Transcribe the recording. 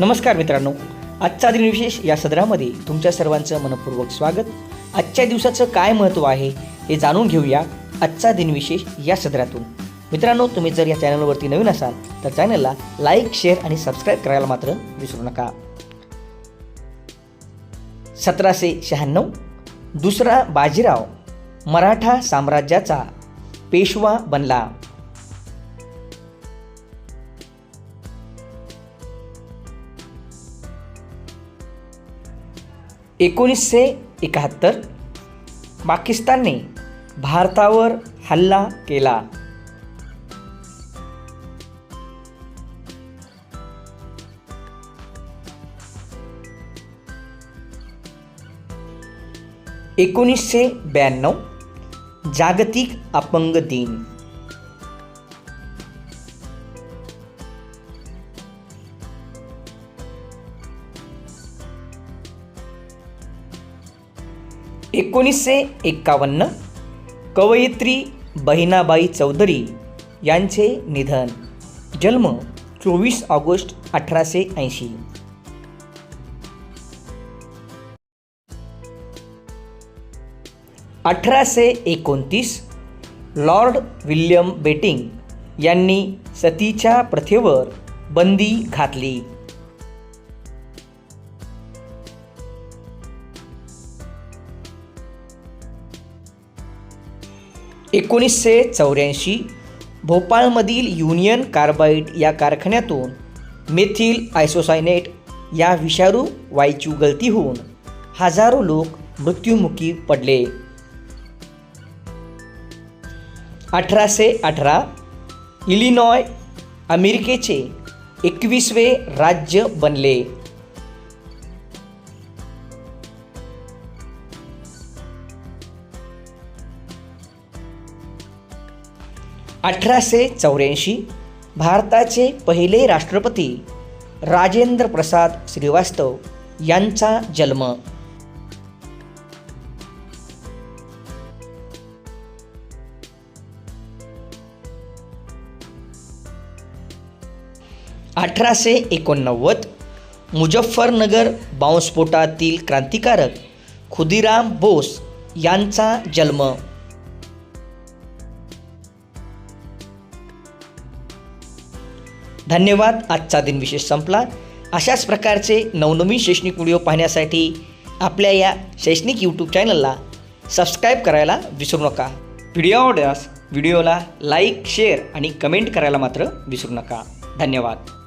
नमस्कार मित्रांनो. आजचा दिनविशेष या सदरामध्ये तुमच्या सर्वांचं मनपूर्वक स्वागत. आजच्या दिवसाचं काय महत्त्व आहे हे जाणून घेऊया आजचा दिनविशेष या सदरातून. मित्रांनो तुम्ही जर या चॅनलवरती नवीन असाल तर चॅनलला लाईक शेअर आणि सबस्क्राईब करायला मात्र विसरू नका. सतराशे शहाण्णव दुसरा बाजीराव मराठा साम्राज्याचा पेशवा बनला. एकोणीसशे एकाहत्तर पाकिस्तानने भारतावर हल्ला केला. एकोणीसशे ब्याण्णव जागतिक अपंग दिन. एकोणीसशे एक्कावन्न कवयित्री बहिणाबाई चौधरी यांचे निधन जन्म चोवीस ऑगस्ट अठराशे ऐंशी. अठराशे एकोणतीस लॉर्ड विल्यम बेटिंग यांनी सतीच्या प्रथेवर बंदी घातली. एकोणीसशे चौऱ्याऐंशी भोपाळमधील युनियन कार्बाईड या कारखान्यातून मेथिल आयसोसायनेट या विषारू वायूची गळती होऊन हजारो लोक मृत्युमुखी पडले. अठराशे अठरा इलिनॉय अमेरिकेचे एकवीसवे राज्य बनले. अठराशे चौऱ्याऐंशी भारताचे पहिले राष्ट्रपती राजेंद्र प्रसाद श्रीवास्तव यांचा जन्म. अठराशे एकोणनव्वद मुजफ्फरनगर बॉम्बस्फोटातील क्रांतिकारक खुदिराम बोस यांचा जन्म. धन्यवाद. आजचा दिन विशेष संपला. अशाच प्रकारचे नवनवीन शैक्षणिक व्हिडिओ पाहण्यासाठी आपल्या या शैक्षणिक यूट्यूब चॅनलला सबस्क्राईब करायला विसरू नका. व्हिडिओ आवडल्यास व्हिडिओला लाईक शेअर आणि कमेंट करायला मात्र विसरू नका. धन्यवाद.